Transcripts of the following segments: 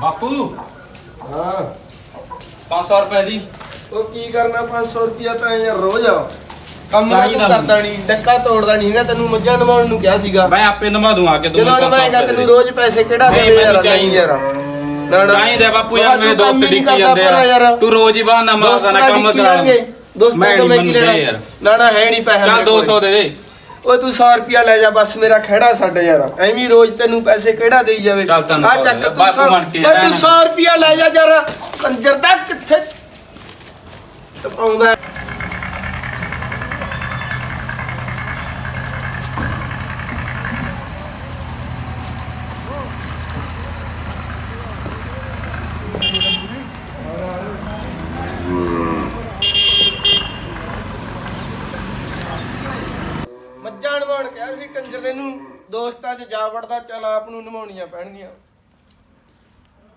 ਬਾਪੂ। ਹਾਂ। 500 ਰੁਪਏ ਦੀ। ਉਹ ਕੀ ਕਰਨਾ 500 ਰੁਪਿਆ ਤਾਂ ਯਾਰ ਰੋਜ਼ ਆ। ਕੰਮ ਤਾਂ ਤੂੰ ਚਾਹੀਦਾ ਕਰਦਾ ਨਹੀਂ ਡੱਕਾ ਤੋੜਦਾ ਨਹੀਂ ਹੈਗਾ ਤੈਨੂੰ ਮੱਝਾਂ ਨਵਾਉਣ ਨੂੰ ਕਿਹਾ ਸੀਗਾ। ਮੈਂ ਆਪੇ ਨਵਾ ਦੂੰ ਆ ਕੇ ਤੂੰ ਜਦੋਂ ਨਵਾਏਗਾ ਤੈਨੂੰ। ਰੋਜ਼ ਪੈਸੇ ਕਿਹੜਾ ਨਹੀਂ, ਦੇਵੇ ਯਾਰ ਨਹੀਂ ਯਾਰ। ਨਾ ਨਾ। ਚਾਹੀਦਾ ਬਾਪੂ ਯਾਰ ਮੇਰੇ ਤੂੰ ਕੰਮ ਦੋਸਤ ਹੀ ਨਹੀਂ ਡਿੱਕੀ ਜਾਂਦੇ ਆ। ਤੂੰ ਰੋਜ਼ ਹੀ ਬਹਾਨਾ ਮਾਰਦਾ ਨਾ ਕੰਮ ਕਰਾ ਦੋਸਤਾਂ ਮੈਂ ਤੋਂ ਨਹੀਂ ਮੈਂ ਕੀ ਮੰਨਦਾ ਲੈਣਾ? ਯਾਰ। ਨਾ ਨਾ ਹੈ ਨਹੀਂ ਪੈਸਾ ਚੱਲ ਮੇਰੇ ਕੋਲ। 200 ਦੇ ਦੇ। ਓਏ ਤੂੰ 100 ਰੁਪਿਆ ਲੈ ਜਾ ਬਸ ਮੇਰਾ ਖਹਿੜਾ ਛੱਡ ਯਾਰ। ਐਵੇਂ ਰੋਜ਼ ਤੈਨੂੰ ਪੈਸੇ ਕਿਹੜਾ ਦੇਈ ਜਾਵੇ? ਚੱਲ ਤੈਨੂੰ ਆ ਸੌ ਚੱਕ ਤੂੰ ਬਾਪੂ 100 ਬਣ ਕੇ ਓਏ ਤੂੰ ਰਹਿਣਾ। 100 ਰੁਪਿਆ ਲੈ ਜਾ ਯਾਰ। ਕੰਜਰ ਦਾ ਕਿੱਥੇ ਟਪਾਉਂਦਾ ਨਵਾਉਣ ਕਿਹਾ ਸੀ ਕੰਜਰ ਦੇ ਨੂੰ ਦੋਸਤਾਂ 'ਚ ਜਾ ਵੜਦਾ ਚੱਲ ਆਪ ਨੂੰ ਨਵਾਉਣੀਆਂ ਪੈਣਗੀਆਂ।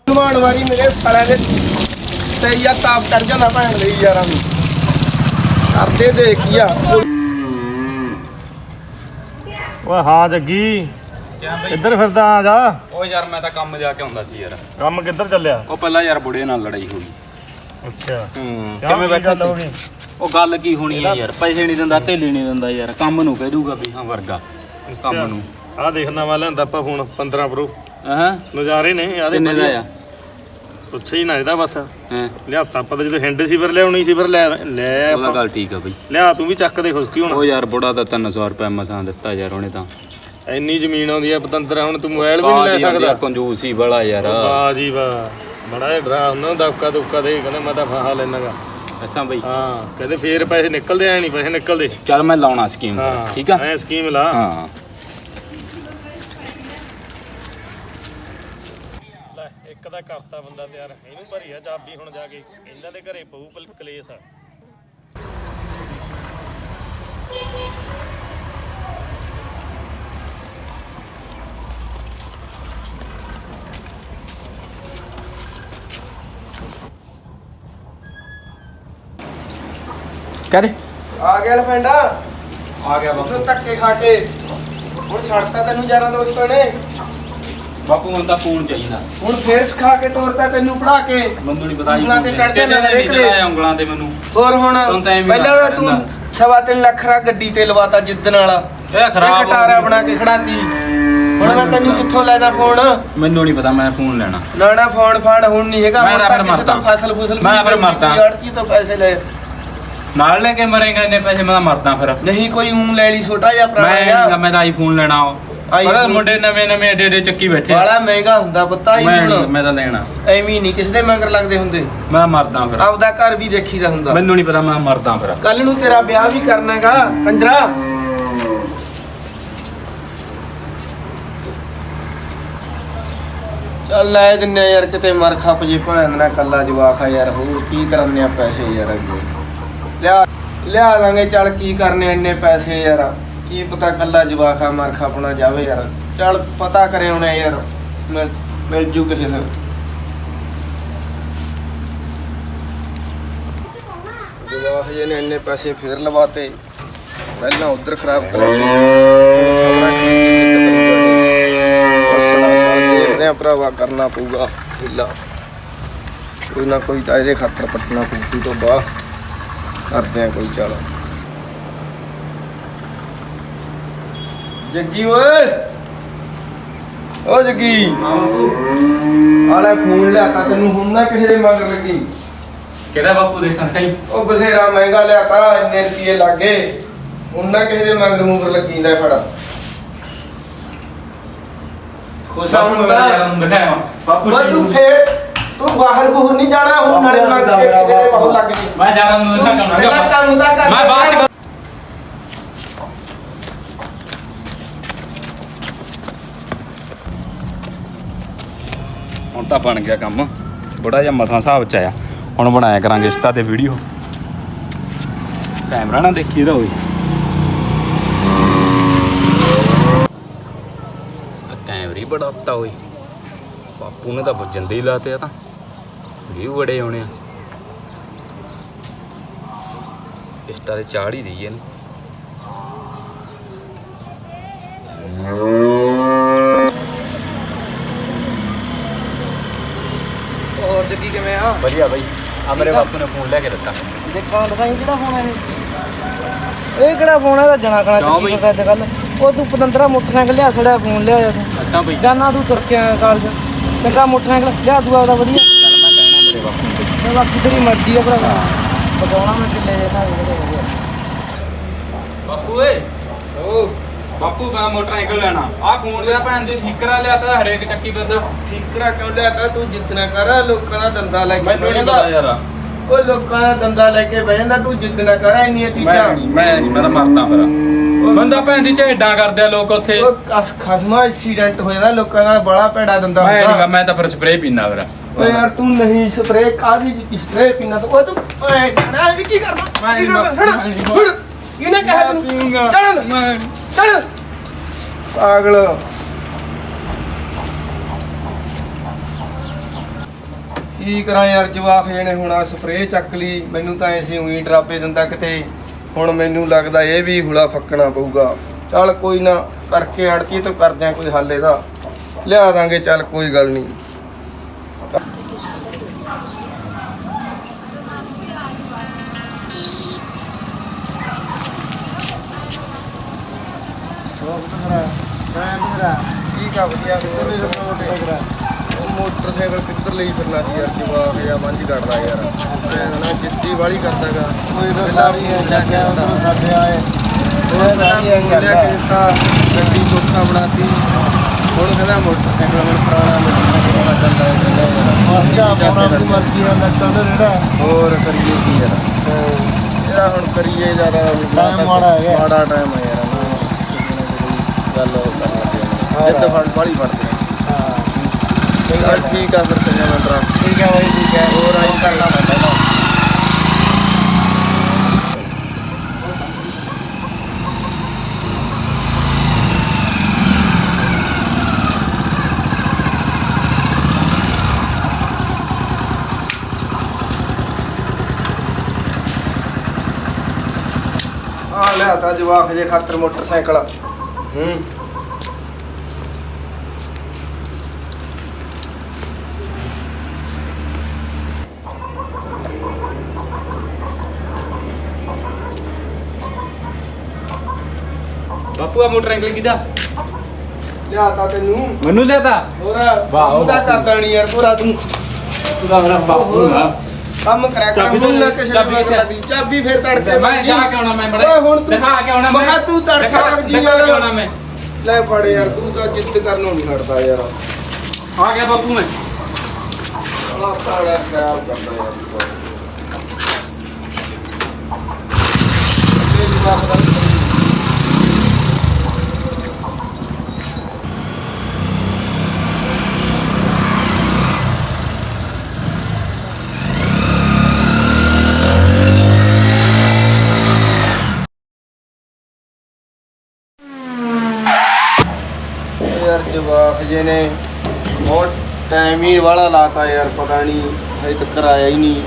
ਨਵਾਉਣ ਵਾਰੀ ਮੇਰੇ ਸਾਲਿਆਂ ਦੇ ਤੇ ਯਾ ਤਾਪ ਕਰ ਜਾਣਾ ਭੈਣ ਲਈ ਯਾਰਾਂ ਨੂੰ। ਕਰਦੇ ਦੇਖ ਕੀ ਆ। ਓਏ ਹਾਂ ਜੱਗੀ ਇੱਧਰ ਫਿਰਦਾ ਆ ਜਾ। ਓ ਯਾਰ ਮੈਂ ਤਾਂ ਕੰਮ ਜਾ ਕੇ ਆਉਂਦਾ ਸੀ ਯਾਰ। ਕੰਮ ਕਿੱਧਰ ਚੱਲਿਆ? ਉਹ ਪਹਿਲਾਂ ਯਾਰ ਬੁੜੇ ਨਾਲ ਲੜਾਈ ਹੋ ਗਈ ਅੱਛਾ। ਹੂੰ ਕਿਵੇਂ ਬੈਠਾ ਗਈ? ਉਹ ਗੱਲ ਕੀ ਹੋਣੀ ਹੈ ਯਾਰ? ਪੈਸੇ ਨਹੀਂ ਦਿੰਦਾ ਢੇਲੀ ਨਹੀਂ ਦਿੰਦਾ ਯਾਰ। ਕੰਮ ਨੂੰ ਕਹਿ ਦੂਗਾ ਵੀ ਹਾਂ ਵਰਗਾ। ਕੰਮ ਨੂੰ। ਆ ਦੇਖਣਾ ਵਾ ਲੈਂਦਾ ਆਪਾਂ ਹੁਣ 15 ਪ੍ਰੋ ਹਾਂ ਨਜ਼ਾਰੇ ਨੇ ਕਿੰਨੇ ਦਾ ਆ? ਪੁੱਛੇ ਹੀ ਨਾ ਇਹਦਾ ਬਸ। ਹਾਂ। ਲਿਆਤਾ ਆਪਾਂ ਤਾਂ ਜਦੋਂ ਹਿੰਡ ਸੀ ਫਿਰ ਲਿਆਉਣੀ ਸੀ ਫਿਰ ਲੈ ਲੈ ਉਹਦਾ ਗੱਲ ਠੀਕ ਆ ਬਈ। ਲਿਆ ਤੂੰ ਵੀ ਚੱਕ ਦੇ ਖੁਸ਼ਕੀ ਹੁਣ। ਉਹ ਯਾਰ ਬੁੜਾ ਤਾਂ 300 ਰੁਪਏ ਮਸਾਂ ਦਿੱਤਾ ਯਾਰ ਉਹਨੇ ਤਾਂ। ਇੰਨੀ ਜ਼ਮੀਨ ਆਉਂਦੀ ਆ ਪਤੰਦਰਾ ਹੁਣ ਤੂੰ ਮੋਬਾਈਲ ਵੀ ਨਹੀਂ ਲੈ ਸਕਦਾ। ਕੰਜੂਸ ਹੀ ਬੜਾ ਯਾਰ। ਵਾਹ ਜੀ ਵਾਹ ਬੜਾ ਜਿਹਾ ਡਰਾ ਨੂੰ ਦਬਕਾ ਦੁਬਕਾ ਦੇ ਕਹਿੰਦਾ ਮੈਂ ਤਾਂ ਫਾਹਾ ਲੈਣਾਗਾ। ਐਸਾਂ ਬਈ। ਹਾਂ ਕਹਿੰਦੇ ਫੇਰ ਪੈਸੇ ਨਿਕਲਦੇ ਆ ਨਹੀਂ ਪੈਸੇ ਨਿਕਲਦੇ। ਚੱਲ ਮੈਂ ਲਾਉਣਾ ਸਕੀਮ। ਠੀਕ ਆ? ਐ ਸਕੀਮ ਲਾ। ਹਾਂ ਲੈ ਇੱਕ ਦਾ ਕਰਤਾ ਬੰਦਾ ਤਿਆਰ ਇਹਨੂੰ ਭਰੀ ਆ ਚਾਬੀ ਹੁਣ ਜਾ ਕੇ ਇਹਨਾਂ ਦੇ ਘਰੇ ਪਊ ਪਲ- ਕਲੇਸ਼ ਆ। ਕਰੇ ਆ ਗਿਆ ਲਫੈਂਡਾ। ਆ ਗਿਆ ਤੂੰ ਧੱਕੇ ਖਾ ਕੇ। ਹੁਣ ਛੱਡਤਾ ਤੈਨੂੰ ਯਾਰਾਂ ਦੋਸਤਾਂ ਨੇ। ਬਾਪੂ ਮੈਨੂੰ ਤਾਂ ਫੋਨ ਚਾਹੀਦਾ ਹੁਣ ਫੇਰ ਸਿਖਾ ਕੇ ਤੋਰਤਾ ਤੈਨੂੰ ਪੜਾ ਕੇ ਮੈਨੂੰ ਨਹੀਂ ਪਤਾ ਉਂਗਲਾਂ ਤੇ ਚੜ੍ਹ ਕੇ ਕਿੰਨੇ ਨਾ ਦਿਨ ਨਿਕਲੇ। ਚਲਾਇਆ ਉਂਗਲਾਂ ਤੇ ਮੈਨੂੰ ਹੋਰ ਹੁਣ ਤੂੰ ਤਾਂ ਐਵੇਂ ਪਹਿਲਾਂ ਤਾਂ ਤੂੰ। ਸਵਾ ਤਿੰਨ ਲੱਖ ਰਾ ਗੱਡੀ ਤੇ ਲਵਾਤਾ ਜਿੱਦਣ ਵਾਲਾ ਇਹ ਖਰਾਬ ਹੋ ਖਟਾਰਾ ਗਈ। ਬਣਾ ਕੇ ਖੜਾਤੀ ਹੁਣ ਮੈਂ ਤੈਨੂੰ ਕਿੱਥੋਂ ਲੈਣਾ ਫੋਨ ਮੈਨੂੰ ਨਹੀਂ ਪਤਾ ਮੈਂ ਫੋਨ ਲੈਣਾ ਨਾ ਨਾ ਫੋਨ ਫਾਨ ਹੁਣ ਨਹੀਂ ਹੈਗਾ ਮੈਂ ਹੁਣ ਤਾਂ ਤਾਂ ਫਿਰ ਕਿਸੇ ਤੋਂ ਮਰਦਾ। ਫਸਲ ਫੁਸਲ ਮੈਂ ਫਿਰ ਮਰਦਾ। ਅੜਤੀ ਤੋਂ ਪੈਸੇ ਲੈ ਨਾਲ ਲੈ ਕੇ ਮਰੇਗਾ ਇੰਨੇ ਪੈਸੇ ਮੈਂ ਤਾਂ ਮਰਦਾ ਫਿਰ ਨਹੀਂ ਕੋਈ ਊਂ ਲੈ ਲਈ ਛੋਟਾ ਜਿਹਾ ਮੈਂ ਪੁਰਾਣਾ ਨਹੀਂ ਮੈਂ ਤਾਂ ਆਈਫੋਨ ਲੈਣਾ ਵਾ। ਪਤਾ ਮੁੰਡੇ ਨਵੇਂ ਨਵੇਂ ਏਡੇ ਏਡੇ ਚੱਕੀ ਬੈਠੇ। ਆ। ਬਾਲਾ ਮਹਿੰਗਾ ਹੁੰਦਾ ਪਤਾ ਹੀ ਮੈਂ ਨਹੀਂ ਹੁਣ ਮੈਂ ਤਾਂ ਲੈਣਾ। ਐਵੇਂ ਨਹੀਂ ਕਿਸੇ ਦੇ ਮਗਰ ਲੱਗਦੇ ਹੁੰਦੇ। ਮੈਂ ਮਰਦਾ ਫਿਰ। ਆਪਦਾ ਘਰ ਵੀ ਦੇਖੀਦਾ ਹੁੰਦਾ। ਮੈਨੂੰ ਨਹੀਂ ਪਤਾ ਮੈਂ ਮਰਦਾ ਫਿਰ। ਕੱਲ ਨੂੰ ਤੇਰਾ ਵਿਆਹ ਵੀ ਕਰਨਾਗਾ ਕੰਜਰਾ ਚੱਲ ਲੈ ਦਿੰਨੇ ਆ ਯਾਰ ਕਿਤੇ ਮਰ ਖੱਪ ਜੇ ਭੈਣ ਨਾ ਕੱਲਾ ਜਵਾਕ ਆ ਯਾਰ ਹੋਰ ਕੀ ਕਰਨੇ ਆ ਪੈਸੇ ਯਾਰ ਅੱਗੇ। ਲਿਆ ਲਿਆ ਦਾਂਗੇ ਚੱਲ ਕੀ ਕਰਨੇ ਆ ਇੰਨੇ ਪੈਸੇ ਯਾਰ। ਕੀ ਪਤਾ ਕੱਲਾ ਜਵਾਖਾ ਆ ਮਰ ਖਪਣਾ ਜਾਵੇ ਯਾਰ। ਚੱਲ ਪਤਾ ਕਰੇ ਹੁਣੇ ਯਾਰ, ਮਿਲ ਮਿਲ ਜੂ ਕਿਸੇ ਦਿਨ। ਜਵਾਕ ਜੇ ਨੇ ਇੰਨੇ ਪੈਸੇ ਫੇਰ ਲਵਾਤੇ। ਪਹਿਲਾਂ ਉਧਰ ਖਰਾਬ ਕਰਿਆ ਦੇਖਦੇ ਭਰਾਵਾ ਕਰਨਾ ਪਊਗਾ ਢਿੱਲਾ ਕੋਈ ਨਾ ਕੋਈ ਤਾਂ ਇਹਦੇ ਖਾਤਰ ਪੱਟਣਾ ਪਊ ਤੋਂ ਬਾਅਦ ਕਰਦੇ ਆ ਕੋਈ ਚਾਲ। ਜੱਗੀ ਓਏ। ਓ ਜੱਗੀ। ਆਲੇ ਫੋਨ ਲਿਆਤਾ ਤੈਨੂੰ ਹੁਣ ਨਾ ਕਿਸੇ ਦੇ ਮਗਰ ਲੱਗੀ। ਕਿਹੜਾ ਬਾਪੂ ਦੇਖਣ ਕਈ ਉਹ ਬਥੇਰਾ ਮਹਿੰਗਾ ਲਿਆਤਾ ਇੰਨੇ ਰੁਪਏ ਲੱਗੇ। ਹੁਣ ਨਾ ਕਿਸੇ ਦੇ ਮਗਰ ਮੂਗਰ ਲੱਗੀ ਲੈ ਫੜਾ। ਖੁਸ਼ਾ ਹੁੰਦਾ ਮੇਰਾ ਯਾਰ ਨੂੰ ਦਿਖਾਇਆ ਬਾਪੂ ਵਾ ਤੂੰ ਫੇਰ ਤੂੰ ਬਾਹਰ ਬੂਹਰ ਨਹੀਂ ਜਾਣਾ ਹੁਣ ਨਾਲੇ ਮੰਗ ਕੇ ਕਿਸੇ ਦੇ ਬਹੁਤ ਲੱਗ ਜੀ ਮੈਂ ਜਾਣਾ ਨੂੰ। ਪਹਿਲਾਂ ਦਿਖਾਉਣਾ ਕੰਮ ਤਾਂ ਕਰ ਮੈਂ ਬਾਅਦ ਚ ਹੁਣ ਤਾਂ ਬਣ ਗਿਆ ਕੰਮ। ਬੜਾ ਜਿਹਾ ਮਸਾਂ ਹਿਸਾਬ ਚ ਆਇਆ। ਹੁਣ ਬਣਾਇਆ ਕਰਾਂਗੇ ਇੰਸਟਾ ਤੇ ਵੀਡੀਓ ਕੈਮਰਾ ਨਾ ਦੇਖੀ ਦਾ ਹੋਈ ਕੈਮਰੀ ਬੜਾ ਉੱਤਾ ਹੋਈ ਬਾਪੂ ਨੇ ਤਾਂ ਜਿੰਦੇ ਹੀ ਲਾਤੇ ਆ ਤਾਂ। ਵੀਊ ਬੜੇ ਆਉਣੇ ਆ। ਇੰਸਟਾ ਤੇ ਚਾੜ ਹੀ ਦਈਏ ਇਹਨੂੰ ਜੀ ਕਿਵੇਂ ਆ ਵਧੀਆ ਬਾਈ। ਆ ਮੇਰੇ ਬਾਪੂ ਨੇ ਫੋਨ ਲੈ ਕੇ ਦਿੱਤਾ। ਦੇਖਾਂ ਦਿਖਾਈ ਕਿਹੜਾ ਫੋਨ ਹੈ ਇਹ? ਇਹ ਕਿਹੜਾ ਫੋਨ ਹੈ ਜਣਾ ਕਣਾ? ਚੱਕੀ ਫਿਰਦਾ ਅੱਜ ਕੱਲ ਉਹ ਤੂੰ ਪਤੰਦਰਾ ਮੋਟਰਸਾਈਕਲ ਲਿਆ ਛੜਿਆ ਫੋਨ ਲਿਆ ਜਾ ਤੂੰ। ਅੱਛਾ ਬਾਈ। ਜਾਨਾ ਤੂੰ ਤੁਰ ਕੇ ਆਇਆ ਕਾਲਜ। ਚੰਗਾ ਮੋਟਰਸਾਈਕਲ ਲਿਆ ਦੂਆ ਉਹਦਾ ਵਧੀਆ। ਚੱਲ ਮੈਂ ਕਹਿਣਾ ਮੇਰੇ ਬਾਪੂ ਨੂੰ ਤੇ ਬਾਕੀ ਤੇਰੀ ਮਰਜ਼ੀ ਆ ਭਰਾ ਬਗਾਉਣਾ ਮੈਂ ਕਿੱਲੇ ਜੇ ਤਾਂ ਵਧੀਆ ਬਾਪੂ ਏ ਓ। ਬਾਪੂ ਮੈਂ ਮੋਟਰਸਾਈਕਲ ਲੈਣਾ। ਆ ਫੋਨ ਲਿਆ ਭੈਣ ਦੀ ਠੀਕਰਾ ਲਿਆ ਤਾਂ ਹਰੇਕ ਚੱਕੀ ਫਿਰਦਾ। ਠੀਕਰਾ ਕਿਉਂ ਲਿਆ ਤਾ? ਤੂੰ ਜਿੱਤਣਾ ਕਰ ਲੋਕਾਂ ਦਾ ਦੰਦਾ ਲੈ ਕੇ ਮੈਨੂੰ ਨਹੀਂ ਪਤਾ। ਯਾਰ। ਉਹ ਲੋਕਾਂ ਦਾ ਦੰਦਾ ਲੈ ਕੇ ਬਹਿ ਜਾਂਦਾ ਤੂੰ ਜਿੱਤਣਾ ਕਰ ਇੰਨੀਆਂ ਮੈਂ ਚੀਜ਼ਾਂ। ਨਹੀਂ ਮੈਂ ਨਹੀਂ ਮੈਂ ਤਾਂ ਮਰਦਾ ਮੇਰਾ ਬੰਦਾ ਭੈਣ ਦੀ ਝੇਡਾਂ ਕਰਦੇ ਆ ਲੋਕ ਉੱਥੇ। ਉਹ ਕਸ ਖਸਮਾ ਐਕਸੀਡੈਂਟ ਹੋ ਜਾਂਦਾ ਲੋਕਾਂ ਦਾ ਬੜਾ ਭੈੜਾ ਦੰਦਾ ਮੈਂ ਨਹੀਂ ਮੈਂ ਤਾਂ ਫਿਰ ਸਪਰੇਅ ਪੀਣਾ ਮੇਰਾ ਓ ਯਾਰ ਤੂੰ ਨਹੀਂ ਸਪਰੇ ਕਾਦੀ ਸਪਰੇ ਪੀਣਾ ਤੂੰ? ਉਹ ਤੂੰ ਐ ਨਾ ਇਹ ਕੀ ਕਰਦਾ? ਮੈਂ ਨਹੀਂ ਇਹਨੇ ਤੈਨੂੰ? ਪੀਊਂਗਾ ਚੱਲ। ਮੈਂ ਚੱਲ। ਪਾਗਲ। ਕੀ ਕਰਾਂ ਯਾਰ ਜਵਾਕ ਜਣੇ ਹੁਣ ਆ ਸਪਰੇ ਚੱਕ ਲਈ। ਮੈਨੂੰ ਤਾਂ ਐਸੀ ਉਹੀ ਡਰਾਪੇ ਦਿੰਦਾ ਕਿਤੇ। ਹੁਣ ਮੈਨੂੰ ਲੱਗਦਾ ਇਹ ਵੀ ਹੁਲਾ ਫੱਕਣਾ ਪਊਗਾ। ਚੱਲ ਕੋਈ ਨਾ ਕਰਕੇ ਅੜਤੀ ਤੋਂ ਕਰਦੇ ਆ ਕੋਈ ਹੱਲ ਇਹਦਾ। ਲਿਆ ਦਾਂਗੇ ਚੱਲ ਕੋਈ ਗੱਲ ਨਹੀਂ। ਠੀਕ ਆ ਵਧੀਆ ਉਹ ਮੋਟਰਸਾਈਕਲ ਕਿੱਧਰ ਲਈ ਫਿਰਨਾ ਸੀ ਯਾਰ ਜਵਾਕ ਜਾਂ ਮੰਝ ਕੱਢਦਾ ਯਾਰ। ਮੈਂ ਨਾ ਜਿੱਦੀ ਵਾਲੀ ਕਰਦਾਗਾ। ਕੋਈ ਤਾਂ ਸਾਰੀ ਹੈ ਲੱਗਿਆ ਉਧਰੋਂ ਸਾਡੇ ਆਏ। ਉਹ ਸਾਰੀ ਲਿਆ ਕੇ ਦਿੱਤਾ ਗੱਡੀ ਚੋਖਾ ਬਣਾਤੀ। ਹੁਣ ਕਹਿੰਦਾ ਮੋਟਰਸਾਈਕਲ ਹੁਣ ਪੁਰਾਣਾ ਮੋਟਰਸਾਈਕਲ ਚੱਲਦਾ ਹੈ ਮਾਸਿਆ ਪਾਉਣਾ ਆਪਣੀ ਮਰਜ਼ੀ ਨਾਲ ਲੱਗਦਾ ਨਾ ਜਿਹੜਾ ਹੋਰ ਕਰੀਏ ਕੀ ਯਾਰ। ਇਹਦਾ ਹੁਣ ਕਰੀਏ ਜ਼ਿਆਦਾ Time ਮਾੜਾ ਹੈਗਾ। ਮਾੜਾ ਟਾਈਮ ਹੈ ਯਾਰ ਗੱਲ ਕਰ ਲੱਗੇ ਜਿੱਦ ਫੜ ਬਾਲੀ ਫੜਦੇ ਆ ਹਾਂ ਚੱਲ ਠੀਕ ਆ ਫਿਰ ਚੰਗਾ ਮੈਂ ਡਰਾ ਠੀਕ ਹੈ ਬਾਈ ਠੀਕ ਹੈ ਹੋਰ ਆਈ ਕਰਨਾ ਪੈਂਦਾ ਨਾ ਆ ਲਿਆ ਤਾਂ ਜਵਾਕ ਜੇ ਖਾਤਰ ਮੋਟਰਸਾਈਕਲ ਹੂੰ ਬਾਪੂ ਆ ਮੋਟਰਸਾਈਕਲ ਕਿਦਾ ਲਿਆ ਤਾਂ ਤੈਨੂੰ। ਮੈਨੂੰ ਲੈਤਾ ਹੋਰ ਵਾਹ, ਵਾਹ। ਕਰਦਾ ਨਹੀਂ ਯਾਰ ਪੂਰਾ ਤੂੰ। ਤੂੰ ਮੇਰਾ ਬਾਪੂ ਨਾ ਕੰਮ ਕਰਿਆ ਕਰ ਚਾਬੀ ਨਾ ਕਿਸੇ ਚਾਬੀ ਚਾਬੀ ਫੇਰ ਤੜਕੇ ਮੈਂ ਜਾ ਕੇ ਆਉਣਾ ਮੈਂ ਬੜਾ ਹੁਣ ਤੂੰ ਦਿਖਾ ਕੇ ਆਉਣਾ ਮੈਂ। ਤੂੰ ਤੜਕੇ ਦਿਖਾ- ਵਗ ਜੀ ਦਿਖਾ ਕੇ ਯਾਰ। ਆਉਣਾ ਮੈਂ। ਲੈ ਫੜ ਯਾਰ ਤੂੰ ਤਾਂ ਜਿੱਦ ਕਰਨੋਂ ਨਹੀਂ ਹਟਦਾ ਯਾਰ। ਆ ਗਿਆ ਬਾਪੂ ਮੈਂ। ਆਹ ਪਾੜਾ ਖਰਾਬ ਕਰਦਾ ਯਾਰ। ਤੂੰ ਤਾਂ। ਅੱਗੇ ਜਵਾਕ ਦਾ ਯਾਰ ਜਵਾਕ ਜੇ ਨੇ ਬਹੁਤ ਟਾਈਮ ਵਾਲਾ ਲਾਤਾ ਯਾਰ, ਪਤਾ ਨਹੀਂ, ਹਜੇ ਤੱਕ ਆਇਆ ਹੀ ਨਹੀਂ।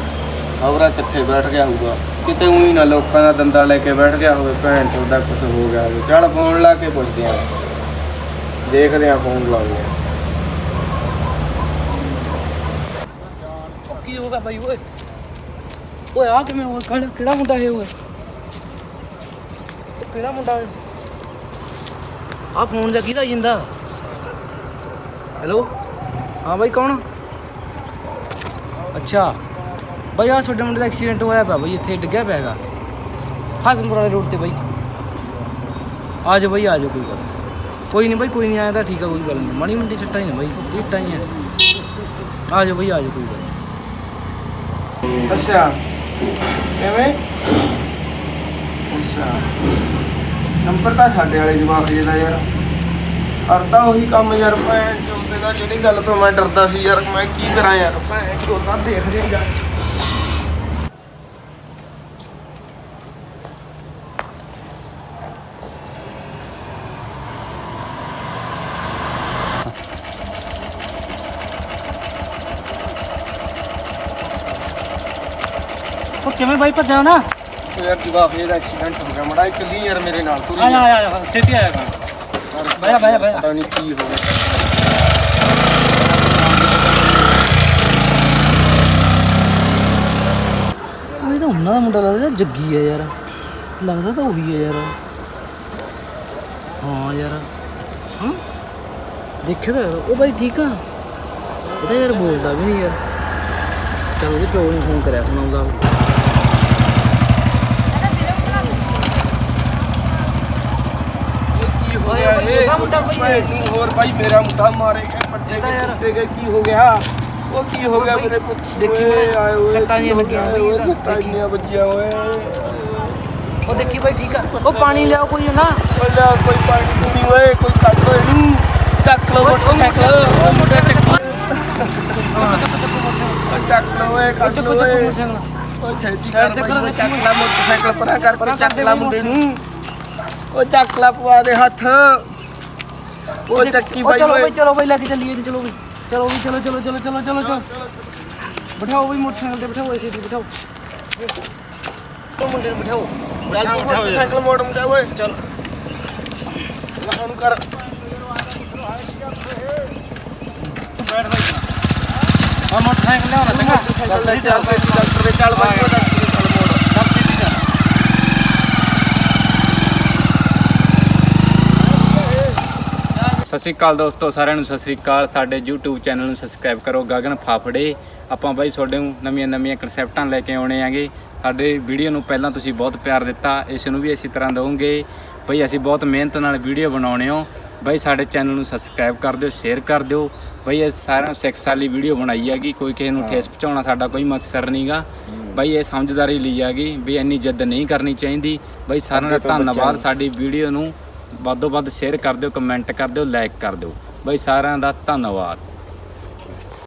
ਖਬਰਾਂ ਕਿੱਥੇ ਬੈਠ ਗਿਆ ਹੋਊਗਾ। ਕਿਤੇ ਉਹੀ ਨਾ ਲੋਕਾਂ ਦਾ ਦੰਦਾ ਲੈ ਕੇ ਬੈਠ ਗਿਆ ਹੋਵੇ, ਭੈਣ ਚੋਦਾ ਕੁਝ ਹੋ ਗਿਆ ਹੋਵੇ। ਚੱਲ ਫੋਨ ਲਾ ਕੇ ਪੁੱਛਦੇ ਆ। ਦੇਖਦੇ ਆ ਫੋਨ ਲਾਉਂਦੇ ਆ। ਕੀ ਹੋਗਾ ਬਾਈ, ਓਏ? ਓਏ ਆ ਕਿਵੇਂ ਹੋਇਆ? ਕਿਹੜਾ ਕਿਹੜਾ ਮੁੰਡਾ ਹੈ ਓਏ ਕਿਹੜਾ ਮੁੰਡਾ ਆ ਫੋਨ ਜਾ ਕਿਹਦਾ ਜਿੰਦਾ ਹੈਲੋ ਹਾਂ ਬਾਈ ਕੌਣ? ਅੱਛਾ। ਬਾਈ ਆ ਛੋਟੇ ਮੁੰਡੇ ਦਾ ਐਕਸੀਡੈਂਟ ਹੋਇਆ ਪਿਆ ਬਾਈ, ਇੱਥੇ ਡਿੱਗਿਆ ਪਿਆ ਹੈਗਾ। ਹਸਨਪੁਰ ਵਾਲੇ ਰੋਡ ਤੇ ਬਾਈ। ਆ ਜਾ ਬਾਈ, ਆ ਜਾ ਕੋਈ ਗੱਲ ਨੀ। ਕੋਈ ਨਹੀਂ ਬਾਈ, ਕੋਈ ਨਹੀਂ ਆਇਆ ਤਾਂ ਠੀਕ ਆ, ਕੋਈ ਗੱਲ ਨਹੀਂ ਮਾੜੀ ਮੁੰਡੀ ਛੱਟਾ ਹੀ ਨੇ ਬਾਈ, ਇੱਟਾਂ ਹੀ ਆ। ਆ ਜਾ ਬਾਈ, ਆ ਜਾ ਕੋਈ ਗੱਲ ਨੀ। ਅੱਛਾ। ਕਿਵੇਂ? ਅੱਛਾ। ਨੰਬਰ ਤਾਂ ਸਾਡੇ ਵਾਲੇ ਜਵਾਬ ਜੀ ਦਾ ਯਾਰ। ਕਰਦਾ ਉਹੀ ਕੰਮ ਯਾਰ ਭੈਣ ਚੋਦੇ ਦਾ ਜਿਹੜੀ ਗੱਲ ਤੋਂ ਮੈਂ ਡਰਦਾ ਸੀ ਯਾਰ ਮੈਂ ਕੀ ਕਰਾਂ ਯਾਰ? ਭੈਣ ਚੋਦਾ ਦੇਖ ਦੇ ਯਾਰ। ਉਹ ਕਿਵੇਂ ਬਾਈ ਭੱਜਾ ਨਾ ਉਹ ਯਾਰ ਜਵਾਬ ਜੀ ਦਾ ਐਕਸੀਡੈਂਟ ਹੋ ਗਿਆ। ਮੜਾ ਚੱਲੀ ਯਾਰ ਮੇਰੇ ਨਾਲ ਤੁਰੀ ਆ ਜਾ ਆ ਜਾ ਸਿੱਧੀ ਆਇਆ ਕਰ ਬਹਿ ਜਾ, ਬਹਿ ਜਾ, ਬਹਿ ਜਾ। ਪਤਾ ਨਹੀਂ ਕੀ ਹੋ ਗਿਆ। ਉਹਨਾਂ ਦਾ ਮੁੰਡਾ ਲੱਗਦਾ ਜੱਗੀ ਆ ਯਾਰ। ਲੱਗਦਾ ਤਾਂ ਉਹੀ ਆ ਯਾਰ। ਹਾਂ ਯਾਰ। ਹਾਂ? ਦੇਖਿਆ ਤਾਂ ਉਹ ਬਾਈ ਠੀਕ ਆ। ਉਹ ਤਾਂ ਯਾਰ ਬੋਲਦਾ ਵੀ ਨਹੀਂ ਯਾਰ। ਚਲ ਉਹਦੇ ਪਿਓ ਨੂੰ ਫੋਨ ਕਰਿਆ ਹੁਣ ਆਉਂਦਾ ਕੀ ਹੋ ਗਿਆ ਇਹ? ਹੋਰ ਭਾਈ ਮੇਰਾ ਮੁੰਡਾ ਮਾਰੇ ਗਏ ਪੱਟੇ ਗਏ ਕੀ ਹੋ ਗਿਆ? ਉਹ ਕੀ ਹੋ ਗਿਆ ਮੇਰੇ ਪੁੱਤ? ਦੇਖੀ ਮੈਂ, ਸੱਟਾਂ ਲੱਗੀਆਂ ਹੋਈਆਂ ਸੱਟਾਂ ਵੱਜੀਆਂ ਓਏ ਉਹ ਦੇਖੀ ਬਾਈ ਠੀਕ ਆ। ਉਹ ਪਾਣੀ ਲਿਆਓ ਕੋਈ ਨਾ। ਓਏ ਲੈ ਕੋਈ ਪਾਣੀ ਪੂਣੀ ਓਏ ਕੋਈ ਕੱਢ ਲੋ ਇਹਨੂੰ। ਚੱਕ ਲੋ ਮੋਟਰਸਾਈਕਲ। ਮੁੰਡਾ ਚੱਕ ਓਏ ਚੱਕ ਲੋ ਓਏ ਕੱਢ ਚੱਕੋ ਲੋ ਚੱਕੋ ਓਏ। ਮੋਟਰਸਾਈਕਲ ਓਏ ਛੇਤੀ ਸਾਈਡ ਕਰ ਬਾਈ, ਚੱਕ ਲੈ ਮੋਟਰਸਾਈਕਲ ਪਰਾਂ ਕਰ ਪਰਾਂ ਚੱਕ ਕਰ ਦੇ ਲੈ ਬਾਈ ਮੁੰਡੇ ਨੂੰ। ਓ ਚੱਕ ਲੈ ਪਵਾ ਦੇ ਹੱਥ। ਓ ਚੱਕੀ ਉਹ ਬਾਈ ਚਲੋ ਬਈ ਚਲੋ ਬਈ ਲੈ ਕੇ ਚੱਲੀਏ ਚਲੋ ਬਈ। ਚਲੋ ਬਈ ਚਲੋ ਚਲੋ ਚਲੋ ਚਲੋ ਚਲੋ ਚਲੋ। ਬਿਠਾਓ ਬਈ ਮੋਟਰਸਾਈਕਲ ਤੇ ਬਿਠਾਓ ਇਸੇ ਤੇ ਬਿਠਾਓ। ਉਹ ਮੁੰਡੇ ਨੂੰ ਬਿਠਾਓ। ਚੱਲ ਤੂੰ ਮੋਟਰਸਾਈਕਲ ਮੋੜ ਮੁੰਡਾ ਓਏ। ਚੱਲ। ਉਹਨੂੰ ਕਰ। ਆ ਮੋਟਰਸਾਈਕਲ ਲਿਆਉਣਾ ਚੰਗਾ। ਡਾਕਟਰ ਦੇ ਚੱਲ ਬਾਈ ਓ ਡਾਕਟਰ ਦੇ ਚੱਲ ਮੋੜ ਸਤਿ ਸ਼੍ਰੀ ਅਕਾਲ ਦੋਸਤੋ ਸਾਰਿਆਂ ਨੂੰ ਸਤਿ ਸ਼੍ਰੀ ਅਕਾਲ। ਸਾਡੇ YouTube ਚੈਨਲ ਨੂੰ ਸਬਸਕ੍ਰਾਈਬ ਕਰੋ। ਗਗਨ ਫਾਫੜੇ ਆਪਾਂ ਬਾਈ ਤੁਹਾਡੇ ਨੂੰ ਨਵੀਆਂ ਨਵੀਆਂ ਕਨਸੈਪਟਾਂ ਲੈ ਕੇ ਆਉਣੇ ਆਂਗੇ ਸਾਡੇ ਵੀਡੀਓ ਨੂੰ ਪਹਿਲਾਂ ਤੁਸੀਂ ਬਹੁਤ ਪਿਆਰ ਦਿੱਤਾ ਇਸ ਨੂੰ ਵੀ ਇਸੇ ਤਰ੍ਹਾਂ ਦਵੋਗੇ। ਬਈ ਅਸੀਂ ਬਹੁਤ ਮਿਹਨਤ ਨਾਲ ਵੀਡੀਓ ਬਣਾਉਣੇ ਹੋ। ਬਾਈ ਸਾਡੇ ਚੈਨਲ ਨੂੰ ਸਬਸਕ੍ਰਾਈਬ ਕਰ ਦਿਓ ਸ਼ੇਅਰ ਕਰ ਦਿਓ। ਬਈ ਇਹ ਸਾਰਿਆਂ ਸਿੱਖ ਵਾਲੀ ਵੀਡੀਓ ਬਣਾਈ ਹੈਗੀ। ਕੋਈ ਕਿਸੇ ਨੂੰ ਠੇਸ ਪਹੁੰਚਾਉਣਾ ਸਾਡਾ ਕੋਈ ਮਕਸਦ ਨਹੀਂਗਾ ਬਈ ਇਹ ਸਮਝਦਾਰੀ ਲਈ ਹੈਗੀ ਵੀ ਇੰਨੀ ਜਿੱਦ ਨਹੀਂ ਕਰਨੀ ਚਾਹੀਦੀ। ਬਈ ਸਾਰਿਆਂ ਦਾ ਧੰਨਵਾਦ ਸਾਡੀ ਵੀਡੀਓ ਨੂੰ। ਵੱਧੋ ਵੱਧ ਸ਼ੇਅਰ ਕਰ ਦਿਓ ਕਮੈਂਟ ਕਰ ਦਿਓ ਲਾਈਕ ਕਰ ਦਿਓ। ਬਈ ਸਾਰਿਆਂ ਦਾ ਧੰਨਵਾਦ।